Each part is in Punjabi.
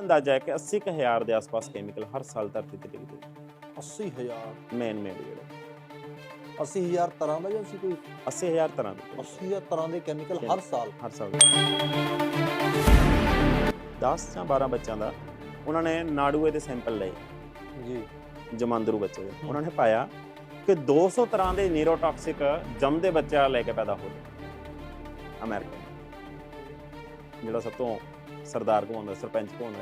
ਅੰਦਾਜ਼ਾ ਹੈ ਕਿ 80000 ਦੇ ਆਸ-ਪਾਸ ਕੈਮੀਕਲ ਹਰ ਸਾਲ ਧਰਤੀ ਤੇ ਡਿੱਗਦੇ 80000 ਮੇਨ ਮੇਨ ਜਿਹੜੇ 80000 ਤਰ੍ਹਾਂ ਦਾ ਜਾਂ ਸੀ ਕੋਈ? 80000 ਤਰ੍ਹਾਂ ਦੇ। 80000 ਤਰ੍ਹਾਂ ਦੇ ਕੈਮੀਕਲ ਹਰ ਸਾਲ? ਹਰ ਸਾਲ 10 ਜਾਂ 12 ਬੱਚਿਆਂ ਦਾ ਉਹਨਾਂ ਨੇ ਨਾੜੂਏ ਦੇ ਸੈਂਪਲ ਲਏ। ਜੀ। ਜਮਾਂਦਰੂ ਬੱਚੇ ਦੇ। ਉਹਨਾਂ ਨੇ ਪਾਇਆ ਕਿ 200 ਤਰ੍ਹਾਂ ਦੇ ਨਿਊਰੋਟਾਕਸਿਕ ਜੰਮਦੇ ਬੱਚਾ ਲੈ ਕੇ ਪੈਦਾ ਹੋ ਰਹੇ ਅਮਰੀਕਾ। ਜਿਹੜਾ ਸਭ ਤੋਂ ਸਰਦਾਰ ਕਹਾਉਂਦਾ ਸਰਪੰਚ ਕਹਾਉਂਦਾ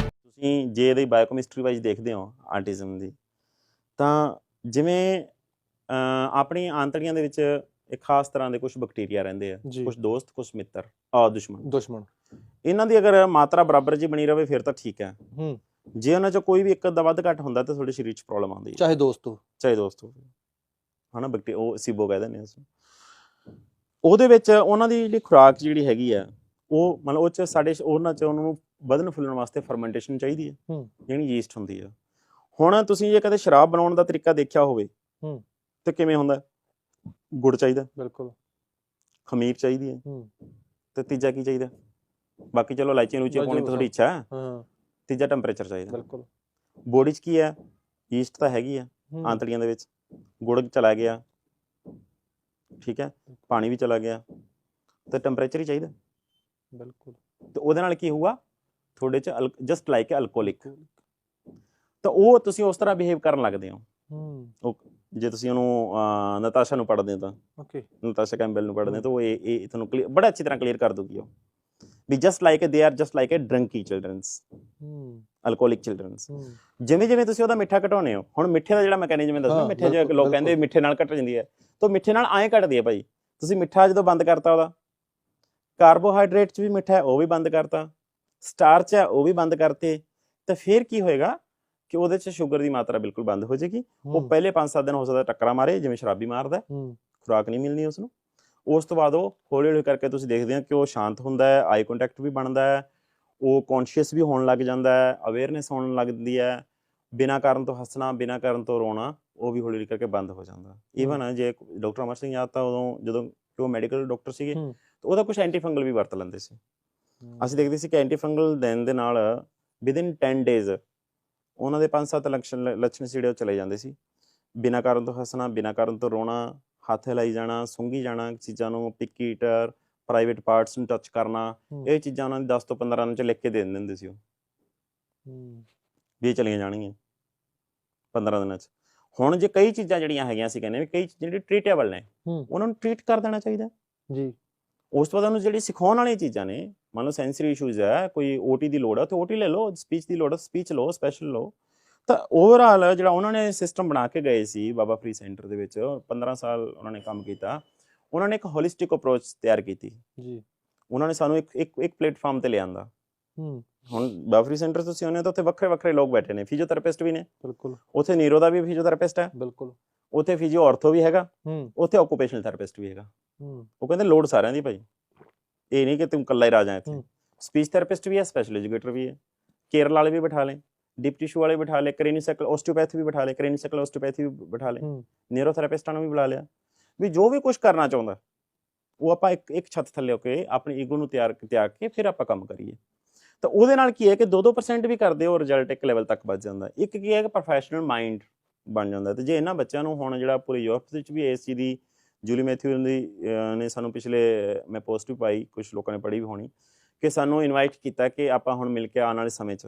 ਤੁਸੀਂ ਜੇ ਇਹਦੀ ਬਾਇਓਕੈਮਿਸਟਰੀ ਵਾਈਜ਼ ਦੇਖਦੇ ਹੋ ਆਰਟਿਜ਼ਮ ਦੀ ਤਾਂ ਜਿਵੇਂ ਆਪਣੀ ਆਂਤੜੀਆਂ ਦੇ ਵਿੱਚ ਇੱਕ ਖਾਸ ਤਰ੍ਹਾਂ ਦੇ ਕੁਝ ਬੈਕਟੀਰੀਆ ਰਹਿੰਦੇ ਆ ਕੁਝ ਦੋਸਤ ਕੁਝ ਮਿੱਤਰ ਆ ਦੁਸ਼ਮਣ। ਦੁਸ਼ਮਣ। ਇਹਨਾਂ ਦੀ ਅਗਰ ਮਾਤਰਾ ਬਰਾਬਰ ਜੀ ਬਣੀ ਰਵੇ ਫਿਰ ਤਾਂ ਠੀਕ ਹੈ। ਹੂੰ। ਜੇ ਉਹਨਾਂ ਚ ਕੋਈ ਵੀ ਇੱਕ ਅੱਧਾ ਵੱਧ ਘੱਟ ਹੁੰਦਾ ਤਾਂ ਤੁਹਾਡੇ ਸਰੀਰ 'ਚ ਪ੍ਰੋਬਲਮ ਆਉਂਦੀ ਹੈ। ਚਾਹੇ ਦੋਸਤੋ ਚਾਹੇ ਦੋਸਤ ਹਨਾ ਬੈਕਟੀ ਉਹ ਸਿਬੋ ਕਹਿੰਦੇ ਨੇ ਉਸ। ਉਹਦੇ ਵਿੱਚ ਉਹਨਾਂ ਦੀ ਜਿਹੜੀ ਖੁਰਾਕ ਜਿਹੜੀ ਹੈਗੀ ਆ ਉਹ ਮਤਲਬ ਉਹ ਚ ਸਾਡੇ ਉਹਨਾਂ ਚ ਉਹਨਾਂ ਨੂੰ ਵਧਣ ਫੁੱਲਣ ਵਾਸਤੇ ਫਰਮੈਂਟੇਸ਼ਨ ਚਾਹੀਦੀ ਹੈ ਹੂੰ। ਜਿਹੜੀ ਯੀਸਟ ਹੁੰਦੀ ਆ। ਹੁਣ ਤੁਸੀਂ ਜੇ ਕਦੇ ਸ਼ਰਾਬ ਬਣਾਉਣ ਦਾ ਤਰੀਕਾ ਦੇਖਿਆ ਹੋਵੇ ਹੂੰ। ਤੇ ਕਿਵੇਂ ਹੁੰਦਾ? ਗੁੜ ਚਾਹੀਦਾ। ਬਿਲਕੁਲ। ਖਮੀਰ ਚਾਹੀਦੀ ਹੈ ਹੂੰ। ਤੇ ਤੀਜਾ ਕੀ ਚਾਹੀਦਾ? ਬਾਕੀ ਚਲੋ ਇਲਾਇਚੀਆਂ ਲੂਚੀਆਂ ਪਾਉਣੀ ਤੁਹਾਡੀ ਇੱਛਾ ਹੈ ਹਾਂ। ਤੀਜਾ ਟੈਂਪਰੇਚਰ ਚਾਹੀਦਾ। ਬਿਲਕੁਲ। ਬੋਡੀ 'ਚ ਕੀ ਹੈ ਯੀਸਟ ਤਾਂ ਹੈਗੀ ਆ ਹੂੰ, ਆਂਤੜੀਆਂ ਦੇ ਵਿੱਚ। ਗੁੜ ਚਲਾ ਗਿਆ। ਠੀਕ ਹੈ ਪਾਣੀ ਵੀ ਚਲਾ ਗਿਆ ਤੇ ਟੈਂਪਰੇਚਰ ਹੀ ਚਾਹੀਦਾ। ਬਿਲਕੁਲ। ਤੇ ਉਹਦੇ ਨਾਲ ਕੀ ਹੋਊਗਾ? ਤੁਹਾਡੇ ਚ ਜਸਟ ਲਾਈਕ ਅਲਕੋਹਲਿਕ ਤਾਂ ਉਹ ਤੁਸੀਂ ਉਸ ਤਰ੍ਹਾਂ ਬਿਹੇਵ ਕਰਨ ਲੱਗਦੇ ਹੋ। ਹੂੰ। ਜੇ ਤੁਸੀਂ ਉਹਨੂੰ ਨਤਾਸ਼ਾ ਨੂੰ ਪੜ੍ਹਦੇ ਹੋ ਤਾਂ। ਓਕੇ। ਨਤਾਸ਼ਾ ਕੈਂਬਲ ਨੂੰ ਪੜ੍ਹਦੇ ਹੋ ਤਾਂ ਉਹ ਇਹ ਇਹ ਤੁਹਾਨੂੰ ਬੜਾ ਅੱਛੀ ਤਰ੍ਹਾਂ ਕਲੀਅਰ ਕਰ ਦੂਗੀ ਉਹ। We just like they are just like a drunky childrens ਹੂੰ। ਅਲਕੋਹਲਿਕ ਚਿਲਡਰਨਸ ਜਿਵੇਂ ਜਿਵੇਂ ਤੁਸੀਂ ਉਹਦਾ ਮਿੱਠਾ ਘਟਾਉਣੇ ਹੋ ਹੁਣ ਮਿੱਠੇ ਦਾ ਜਿਹੜਾ ਮੈਕੈਨਿਜ਼ਮ ਹੈ ਦੱਸਣਾ ਹਾਂ, ਮਿੱਠੇ ਜੇ ਬਿਲਕੁਲ, ਲੋਕ ਕਹਿੰਦੇ। ਮਿੱਠੇ ਨਾਲ ਘਟ ਜਾਂਦੀ ਹੈ। ਤਾਂ ਮਿੱਠੇ ਨਾਲ ਐਂ ਘਟਦੀ ਹੈ ਭਾਈ। ਤੁਸੀਂ ਮਿੱਠਾ ਜਦੋਂ ਬੰਦ ਕਰਤਾ ਉਹਦਾ ਕਾਰਬੋਹਾਈਡਰੇਟ ਚ ਵੀ ਮਿੱਠਾ ਹੈ ਉਹ ਵੀ ਬੰਦ ਕਰਤਾ। ਸਟਾਰਚ ਹੈ ਉਹ ਵੀ ਬੰਦ ਕਰਤੇ। ਤਾਂ ਫਿਰ ਕੀ ਹੋਏਗਾ ਕਿ ਉਹਦੇ ਚ ਸ਼ੂਗਰ ਦੀ ਮਾਤਰਾ ਬਿਲਕੁਲ ਬੰਦ ਹੋ ਜਾਏਗੀ। ਉਹ ਪਹਿਲੇ 5-7 ਦਿਨ ਹੋ ਸਕਦਾ ਟੱਕਰਾ ਮਾਰੇ ਜਿਵੇਂ ਸ਼ਰਾਬੀ ਮਾਰਦਾ ਖੁਰਾਕ ਨਹੀਂ ਮਿਲਣੀ ਉਸ ਨੂੰ ਉਸ ਤੋਂ ਬਾਅਦ ਉਹ ਹੌਲੀ ਹੌਲੀ ਕਰਕੇ ਤੁਸੀਂ ਦੇਖਦੇ ਹੋ ਕਿ ਉਹ ਸ਼ਾਂਤ ਹੁੰਦਾ ਹੈ ਆਈ ਕੰਟੈਕਟ ਵੀ ਬਣਦਾ ਹੈ ਉਹ ਕੌਨਸ਼ੀਅਸ ਵੀ ਹੋਣ ਲੱਗ ਜਾਂਦਾ ਹੈ ਅਵੇਅਰਨੈਸ ਹੋਣ ਲੱਗਦੀ ਹੈ ਬਿਨਾਂ ਕਾਰਨ ਤੋਂ ਹੱਸਣਾ ਬਿਨਾਂ ਕਾਰਨ ਤੋਂ ਰੋਣਾ ਉਹ ਵੀ ਹੌਲੀ ਹੌਲੀ ਕਰਕੇ ਬੰਦ ਹੋ ਜਾਂਦਾ। ਈਵਨ ਜੇ ਡਾਕਟਰ ਅਮਰ ਸਿੰਘ ਯਾਦ ਤਾਂ ਉਦੋਂ ਜਦੋਂ ਕਿ ਉਹ ਮੈਡੀਕਲ ਡਾਕਟਰ ਸੀਗੇ। ਤਾਂ ਉਹਦਾ ਕੁਝ ਐਂਟੀ ਫੰਗਲ ਵੀ ਵਰਤ ਲੈਂਦੇ ਸੀ। ਅਸੀਂ ਦੇਖਦੇ ਸੀ ਕਿ ਐਂਟੀ ਫੰਗਲ ਦੇਣ ਦੇ ਨਾਲ ਵਿਦਿਨ 10 ਡੇਜ਼ ਉਹਨਾਂ ਦੇ 5-7 ਲੱਛਣ ਲੱਛਣ ਉਹ ਚਲੇ ਜਾਂਦੇ ਸੀ। ਬਿਨਾਂ ਕਾਰਨ ਤੋਂ ਹੱਸਣਾ ਬਿਨਾਂ ਕਾਰਨ ਤੋਂ ਰੋਣਾ ਹੱਥ ਹਿਲਾਈ ਜਾਣਾ ਸੁੰਘੀ ਜਾਣਾ ਚੀਜ਼ਾਂ ਨੂੰ ਪਿੱਕੀ ਈਟਰ ਪ੍ਰਾਈਵੇਟ ਪਾਰਟਸ ਨੂੰ ਟੱਚ ਕਰਨਾ। ਇਹ ਚੀਜ਼ਾਂ ਉਹਨਾਂ ਦੀ 10 ਤੋਂ 15 ਦਿਨ ਚ ਲਿਖ ਕੇ ਦੇ ਦਿੰਦੇ ਹੁੰਦੇ ਸੀ ਉਹ। ਹੂੰ। ਵੀ ਚਲੀਆਂ ਜਾਣਗੀਆਂ 15 ਦਿਨਾਂ ਚ। ਹੁਣ ਜੇ ਕਈ ਚੀਜ਼ਾਂ ਜਿਹੜੀਆਂ ਹੈਗੀਆਂ ਸੀ ਕਹਿੰਦੇ ਵੀ ਕਈ ਜਿਹੜੀ ਟ੍ਰੀਟੇਬਲ ਨੇ। ਉਹਨਾਂ ਨੂੰ ਟ੍ਰੀਟ ਕਰ ਦੇਣਾ ਚਾਹੀਦਾ। ਜੀ। ਉਸ ਤੋਂ ਬਾਅਦ ਉਹਨੂੰ ਜਿਹੜੀ ਸਿਖਾਉਣ ਵਾਲੀਆਂ ਚੀਜ਼ਾਂ ਨੇ ਮੰਨ ਲਓ ਸੈਂਸਰੀ ਇਸ਼ੂਜ਼ ਹੈ ਕੋਈ ਓਟੀ ਦੀ ਲੋੜ ਹੈ ਤੇ ਓਟੀ ਲੈ ਲਓ ਸਪੀਚ ਦੀ ਲੋੜ ਹੈ ਸਪੀਚ ਲਓ ਸਪੈਸ਼ਲ ਲਓ। ਤਾਂ ਓਵਰਆਲ ਜਿਹੜਾ ਉਹਨਾਂ ਨੇ ਸਿਸਟਮ ਬਣਾ ਕੇ ਗਏ ਸੀ ਬਾਬਾ ਫ੍ਰੀ ਸੈਂਟਰ ਦੇ ਵਿੱਚ 15 ਸਾਲ ਉਹਨਾਂ ਨੇ ਕੰਮ ਕੀਤਾ ਉਹਨਾਂ ਨੇ ਇੱਕ ਹੋਲਿਸਟਿਕ ਅਪਰੋਚ ਤਿਆਰ ਕੀਤੀ। ਜੀ। ਉਹਨਾਂ ਨੇ ਸਾਨੂੰ ਇੱਕ ਇੱਕ ਇੱਕ ਪਲੇਟਫਾਰਮ ਤੇ ਲਿਆਂਦਾ। ਹੂੰ। ਹੁਣ ਬਾਬਾ ਫ੍ਰੀ ਸੈਂਟਰ ਤੁਸੀਂ ਆਉਂਦੇ ਤਾਂ ਉੱਥੇ ਵੱਖਰੇ ਵੱਖਰੇ ਲੋਕ ਬੈਠੇ ਨੇ। ਫਿਜ਼ੀਓਥੈਰੇਪਿਸਟ ਵੀ ਨੇ। ਬਿਲਕੁਲ। ਉੱਥੇ ਨੀਰੋ ਦਾ ਵੀ ਫਿਜ਼ੀਓਥੈਰੇਪਿਸਟ ਹੈ। ਬਿਲਕੁਲ। ਉੱਥੇ ਫਿਜ਼ੀਓ ਆਰਥੋ ਵੀ ਹੈਗਾ। ਹੂੰ। ਉੱਥੇ ਆਕੂਪੇਸ਼ਨਲ ਥੈਰੇਪਿਸਟ ਵੀ ਹੈਗਾ। ਹੂੰ। ਉਹ ਕਹਿੰਦੇ ਲੋੜ ਸਾਰਿਆਂ ਦੀ ਭਾਈ। ਇਹ ਨਹੀਂ ਕਿ ਤੂੰ ਇਕੱਲਾ ਹੀ ਰਾਜਾ ਇੱਥੇ। ਸਪੀਚ ਥੈਰੇਪਿਸਟ ਵੀ ਹੈ ਸਪੈਸ਼ਲ ਐਜੂਕੇਟਰ ਵੀ ਹੈ। ਕੇਰਲ ਵਾਲੇ ਵੀ ਬਿਠਾ ਲੈ ਡਿਪ ਟਿਸ਼ੂ ਵਾਲੇ ਬਿਠਾ ਲੈ ਕ੍ਰੇਨੀਸੈਕਲ ਓਸਟੀਓਪੈਥੀ ਵੀ ਬਿਠਾ ਲੈ ਕ੍ਰੇਨੀਸੈਕਲ ਓਸਟੀਓਪੈਥੀ ਵੀ ਬਿਠਾ ਲੈ ਹੂੰ। ਨਿਊਰੋਥੈਰੇਪਿਸਟਾਂ ਨੂੰ ਵੀ ਬੁਲਾ ਲਿਆ। ਵੀ ਜੋ ਵੀ ਕੁਝ ਕਰਨਾ ਚਾਹੁੰਦਾ ਉਹ ਆਪਾਂ ਇੱਕ ਇੱਕ ਛੱਤ ਥੱਲੇ ਹੋ ਕੇ ਆਪਣੀ ਈਗੋ ਨੂੰ ਤਿਆਰ ਤਿਆਗ ਕੇ ਫਿਰ ਆਪਾਂ ਕੰਮ ਕਰੀਏ। ਤਾਂ ਉਹਦੇ ਨਾਲ ਕੀ ਹੈ ਕਿ 2-2% ਵੀ ਕਰਦੇ ਹੋ ਰਿਜ਼ਲਟ ਇੱਕ ਲੈਵਲ ਤੱਕ ਵੱਧ ਜਾਂਦਾ। ਇੱਕ ਕੀ ਹੈ ਕਿ ਪ੍ਰੋਫੈਸ਼ਨਲ ਮਾਈਂਡ ਬਣ ਜਾਂਦਾ। ਤੇ ਜੇ ਇਹਨਾਂ ਬੱਚਿਆਂ ਨੂੰ ਹੁਣ ਜਿਹੜਾ ਪੂਰੇ ਯੂਰਪ ਦੇ ਵਿੱਚ ਵੀ ਚੀਜ਼ ਦੀ ਜੂਲੀ ਮੈਥਿਊ ਦੀ ਨੇ ਸਾਨੂੰ ਪਿਛਲੇ ਮੈਂ ਪੋਸਟ ਵੀ ਪਾਈ ਕੁਝ ਲੋਕਾਂ ਨੇ ਪੜ੍ਹੀ ਵੀ ਹੋਣੀ ਕਿ ਸਾਨੂੰ ਇਨਵਾਈਟ ਕੀਤਾ ਕਿ ਆਪਾਂ ਹੁਣ ਮਿਲ ਕੇ ਆਉਣ ਵਾਲੇ ਸਮੇਂ 'ਚ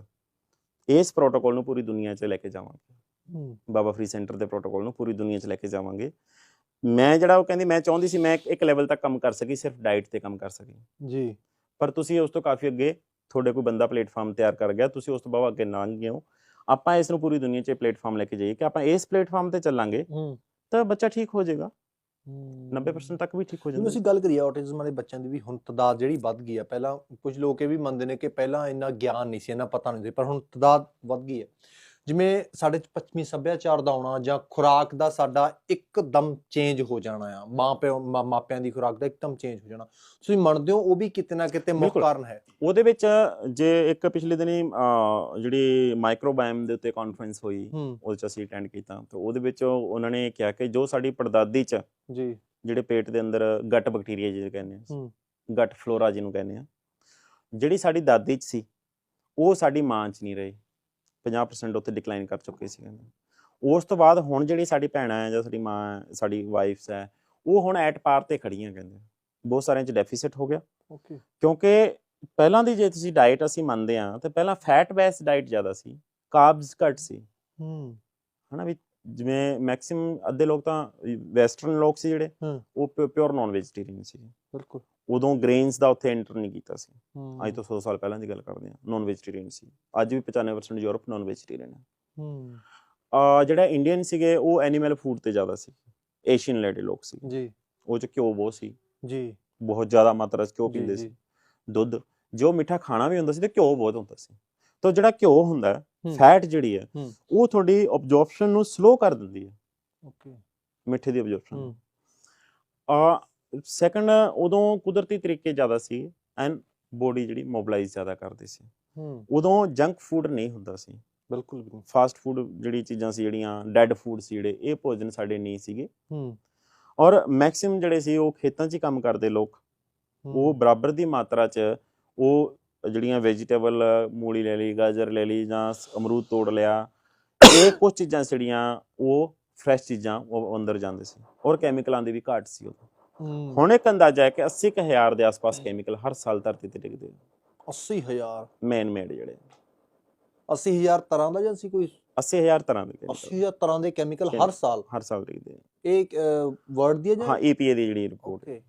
ਇਸ ਪ੍ਰੋਟੋਕੋਲ ਨੂੰ ਪੂਰੀ ਦੁਨੀਆ 'ਚ ਲੈ ਕੇ ਜਾਵਾਂਗੇ। ਹੂੰ। ਬਾਬਾ ਫ੍ਰੀ ਸੈਂਟਰ ਦੇ ਪ੍ਰੋਟੋਕੋਲ ਨੂੰ ਪੂਰੀ ਦੁਨੀਆ 'ਚ ਲੈ ਕੇ ਜਾਵਾਂਗੇ। ਮੈਂ ਜਿਹੜਾ ਉਹ ਕਹਿੰਦੀ ਮੈਂ ਚਾਹੁੰਦੀ ਸੀ ਮੈਂ ਇੱਕ- ਲੈਵਲ ਤੱਕ ਕੰਮ ਕਰ ਸਕੀ ਸਿਰਫ ਡਾਈਟ ਤੇ ਕੰਮ ਕਰ ਸਕੀ। ਜੀ। ਪਰ ਤੁਸੀਂ ਉਸ ਤੋਂ ਕਾਫੀ ਅੱਗੇ ਤੁਹਾਡੇ ਕੋਈ ਬੰਦਾ ਪਲੇਟਫਾਰਮ ਤਿਆਰ ਕਰ ਗਿਆ ਤੁਸੀਂ ਉਸ ਤੋਂ ਬਾਅਦ ਅੱਗੇ ਲੰਘ ਗਏ ਹੋ ਆਪਾਂ ਇਸ ਨੂੰ ਪੂਰੀ ਦੁਨੀਆ 'ਚ ਪਲੇਟਫਾਰਮ ਲੈ ਕੇ ਜਾਈਏ ਕਿ ਆਪਾਂ ਇਸ ਪਲੇਟਫਾਰਮ ਤੇ ਚੱਲਾਂਗੇ ਹੂੰ। ਤਾਂ ਬੱਚਾ ਠੀਕ ਹੋ ਜਾਏਗਾ। 90% ਤੱਕ ਵੀ ਠੀਕ ਹੋ ਜਿਵੇਂ ਜਾਂਦਾ। ਅਸੀਂ ਗੱਲ ਕਰੀਏ ਆਟਿਜ਼ਮ ਵਾਲੇ ਬੱਚਿਆਂ ਦੀ ਵੀ ਹੁਣ ਤਦਾਦ ਜਿਹੜੀ ਵੱਧ ਗਈ ਆ ਪਹਿਲਾਂ ਕੁਝ ਲੋਕ ਇਹ ਵੀ ਮੰਨਦੇ ਨੇ ਕਿ ਪਹਿਲਾਂ ਇੰਨਾ ਗਿਆਨ ਨਹੀਂ ਸੀ ਇੰਨਾ ਪਤਾ ਨਹੀਂ ਸੀ ਪਰ ਹੁਣ ਤਦਾਦ ਵੱਧ ਗਈ ਹੈ ਜਿਵੇਂ ਸਾਡੇ ਪੱਛਮੀ ਸੱਭਿਆਚਾਰ ਦਾ ਆਉਣਾ ਜਾਂ ਖੁਰਾਕ ਦਾ ਸਾਡਾ ਇੱਕਦਮ ਚੇਂਜ ਹੋ ਜਾਣਾ ਆ ਮਾਂ ਪਿਓ ਮਾ- ਮਾਪਿਆਂ ਦੀ ਖੁਰਾਕ ਦਾ ਇੱਕਦਮ ਚੇਂਜ ਹੋ ਜਾਣਾ। ਤੁਸੀਂ ਮੰਨਦੇ ਹੋ ਉਹ ਵੀ ਕਿਤੇ ਨਾ ਕਿਤੇ ਮੁੱਖ। ਕਾਰਨ ਹੈ? ਉਹਦੇ ਵਿੱਚ ਜੇ ਇੱਕ ਪਿਛਲੇ ਦਿਨੀ ਜਿਹੜੀ ਮਾਈਕਰੋਬਾਇਮ ਦੇ ਉੱਤੇ ਕਾਨਫਰੰਸ ਹੋਈ ਉਹਦੇ ਚ ਅਸੀਂ ਅਟੈਂਡ ਕੀਤਾ ਤਾਂ ਉਹਦੇ ਵਿੱਚ ਉਹ- ਉਹਨਾਂ ਨੇ ਕਿਹਾ ਕਿ ਜੋ ਸਾਡੀ ਪੜਦਾਦੀ ਚ ਜੀ। ਜਿਹੜੇ ਪੇਟ ਦੇ ਅੰਦਰ ਗਟ ਬੈਕਟੀਰੀਆ ਜਿਹਨੂੰ ਕਹਿੰਦੇ ਆ। ਗਟ ਫਲੋਰਾ ਜਿਹਨੂੰ ਕਹਿੰਦੇ ਆ ਜਿਹੜੀ ਸਾਡੀ ਦਾਦੀ ਚ ਸੀ ਉਹ ਸਾਡੀ ਮਾਂ ਚ ਨਹੀਂ ਰਹੀ। 50% ਉੱਥੇ ਡਿਕਲਾਈਨ ਕਰ ਚੁੱਕੇ ਸੀ ਕਹਿੰਦੇ ਉਸ ਤੋਂ ਬਾਅਦ ਹੁਣ ਜਿਹੜੀ ਸਾਡੀ ਭੈਣਾਂ ਹੈ ਜਾਂ ਸਾਡੀ ਮਾਂ ਸਾਡੀ ਵਾਈਫਸ ਹੈ ਉਹ ਹੁਣ ਐਟ ਪਾਰ ਤੇ ਖੜੀਆਂ ਕਹਿੰਦੇ ਬਹੁਤ ਸਾਰਿਆਂ ਚ ਡੈਫੀਸਿਟ ਹੋ ਗਿਆ। ਓਕੇ ਕਿਉਂਕਿ ਪਹਿਲਾਂ ਦੀ ਜੇ ਤੁਸੀਂ ਡਾਈਟ ਅਸੀਂ ਮੰਨਦੇ ਆ ਤੇ ਪਹਿਲਾਂ ਫੈਟ ਬੇਸਡ ਡਾਈਟ ਜ਼ਿਆਦਾ ਸੀ ਕਾਰਬਸ ਘੱਟ ਸੀ। ਹੂੰ। ਹਨਾ ਵੀ ਜਿਵੇਂ ਮੈਕਸਿਮਮ ਅੱਧੇ ਲੋਕ ਤਾਂ ਵੈਸਟਰਨ ਲੋਕ ਸੀ ਜਿਹੜੇ। ਉਹ ਪਿਓਰ ਨਾਨ ਵੈਜੀਟੇਰੀਅਨ ਸੀ। ਬਿਲਕੁਲ। ਉਦੋਂ ਗ੍ਰੇਨਸ ਦਾ ਉੱਥੇ ਐਂਟਰ ਨਹੀਂ ਕੀਤਾ ਸੀ। ਅੱਜ ਤੋਂ 100 ਸਾਲ ਪਹਿਲਾਂ ਦੀ ਗੱਲ ਕਰਦੇ ਆ ਨਾਨ ਵੈਜੀਟੇਰੀਅਨ ਸੀ। ਅੱਜ ਵੀ 95% ਯੂਰਪ ਨਾਨ ਵੈਜੀਟੇਰੀਅਨ ਹੈ। ਹੂੰ। ਆ ਜਿਹੜਾ ਇੰਡੀਅਨ ਸੀਗੇ ਉਹ ਐਨੀਮਲ ਫੂਡ ਤੇ ਜ਼ਿਆਦਾ ਸੀ। ਏਸ਼ੀਅਨ ਲੈਡੇ ਲੋਕ ਸੀ। ਜੀ। ਉਹ ਚ ਘਿਓ ਬਹੁਤ ਸੀ। ਜੀ। ਬਹੁਤ ਜ਼ਿਆਦਾ ਮਾਤਰਾ ਚ ਘਿਓ ਪੀਂਦੇ। ਸੀ। ਦੁੱਧ। ਜੋ ਮਿੱਠਾ ਖਾਣਾ ਵੀ ਹੁੰਦਾ ਸੀ ਤੇ ਘਿਓ ਬਹੁਤ ਹੁੰਦਾ ਸੀ। ਤਾਂ ਜਿਹੜਾ ਘਿਓ ਹੁੰਦਾ। ਫੈਟ ਜਿਹੜੀ ਹੈ। ਉਹ ਤੁਹਾਡੀ ਅਬਜ਼ੌਰਪਸ਼ਨ ਨੂੰ ਸਲੋ ਕਰ ਦਿੰਦੀ ਹੈ। ਓਕੇ। ਮਿੱਠੇ ਦੀ ਅਬਜ਼ੌਰਪਸ਼ਨ ਆ ਸੈਕੰਡ ਉਦੋਂ ਕੁਦਰਤੀ ਤਰੀਕੇ ਜ਼ਿਆਦਾ ਸੀ ਐਂਡ ਬੋਡੀ ਜਿਹੜੀ ਮੋਬਿਲਾਈਜ਼ ਜ਼ਿਆਦਾ ਕਰਦੀ ਸੀ। ਹੂੰ। ਉਦੋਂ ਜੰਕ ਫੂਡ ਨਹੀਂ ਹੁੰਦਾ ਸੀ। ਬਿਲਕੁਲ ਵੀ ਫਾਸਟ ਫੂਡ ਜਿਹੜੀ ਚੀਜ਼ਾਂ ਸੀ ਜਿਹੜੀਆਂ ਡੈਡ ਫੂਡ ਸੀ ਜਿਹੜੇ ਇਹ ਭੋਜਨ ਸਾਡੇ ਨਹੀਂ ਸੀਗੇ। ਹੂੰ। ਔਰ ਮੈਕਸਿਮਮ ਜਿਹੜੇ ਸੀ ਉਹ ਖੇਤਾਂ 'ਚ ਹੀ ਕੰਮ ਕਰਦੇ ਲੋਕ। ਉਹ ਬਰਾਬਰ ਦੀ ਮਾਤਰਾ 'ਚ ਉਹ ਜਿਹੜੀਆਂ ਵੈਜੀਟੇਬਲ ਮੂਲੀ ਲੈ ਲਈ ਗਾਜਰ ਲੈ ਲਈ ਜਾਂ ਅਮਰੂਦ ਤੋੜ ਲਿਆ ਇਹ ਕੁਝ ਚੀਜ਼ਾਂ ਜਿਹੜੀਆਂ ਉਹ ਫਰੈਸ਼ ਚੀਜ਼ਾਂ ਉਹ ਅੰਦਰ ਜਾਂਦੇ ਸੀ ਔਰ ਕੈਮੀਕਲਾਂ ਦੀ ਵੀ ਘਾਟ ਸੀ ਉਦੋਂ। ਹੂੰ। ਹੁਣ ਇੱਕ ਅੰਦਾਜ਼ਾ ਹੈ ਕਿ 80000 ਦੇ ਆਸ-ਪਾਸ ਕੈਮੀਕਲ ਹਰ ਸਾਲ ਧਰਤੀ ਤੇ ਡਿੱਗਦੇ 80000 ਮੇਨ ਮੇਡ ਜਿਹੜੇ। 80000 ਤਰ੍ਹਾਂ ਦਾ ਜਾਂ ਸੀ ਕੋਈ? 80000 ਤਰ੍ਹਾਂ ਦੇ chemical 80000 ਤਰ੍ਹਾਂ ਦੇ ਕੈਮੀਕਲ ਹਰ। ਸਾਲ? ਹਰ ਸਾਲ ਡਿੱਗਦੇ। ਇਹ ਵਰਡ ਦੀ ਹੈ ਜਾਂ? ਹਾਂ ਈਪੀਏ ਦੀ ਜਿਹੜੀ ਰਿਪੋਰਟ ਓਕੇ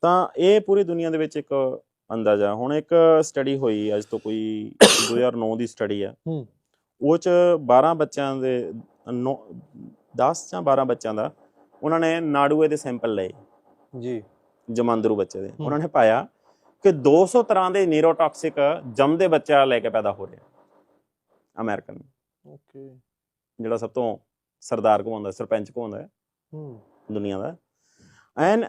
ਤਾਂ ਇਹ ਪੂਰੀ ਦੁਨੀਆ ਦੇ ਵਿੱਚ ਇੱਕ ਅੰਦਾਜ਼ਾ। ਹੁਣ ਇੱਕ ਸਟੱਡੀ ਹੋਈ ਅੱਜ ਤੋਂ ਕੋਈ 2009 ਦੀ ਸਟੱਡੀ ਆ ਹੂੰ। ਉਹ ਚ 12 ਬੱਚਿਆਂ ਦੇ 10 ਜਾਂ 12 ਬੱਚਿਆਂ ਦਾ ਉਹਨਾਂ ਨੇ ਨਾੜੂਏ ਦੇ ਸੈਂਪਲ ਲਏ। ਜੀ। ਜਮਾਂਦਰੂ ਬੱਚੇ ਦੇ। ਉਹਨਾਂ ਨੇ ਪਾਇਆ ਕਿ 200 ਤਰ੍ਹਾਂ ਦੇ ਨਿਊਰੋਟਾਕਸਿਕ ਜੰਮਦੇ ਬੱਚਾ ਲੈ ਕੇ ਪੈਦਾ ਹੋ ਰਿਹਾ। American okay. ਜਿਹੜਾ ਸਭ ਤੋਂ ਸਰਦਾਰ ਘੁਮਾਉਂਦਾ ਸਰਪੰਚ ਹੈ। ਹੂੰ। ਦੁਨੀਆ ਦਾ। ਐਨ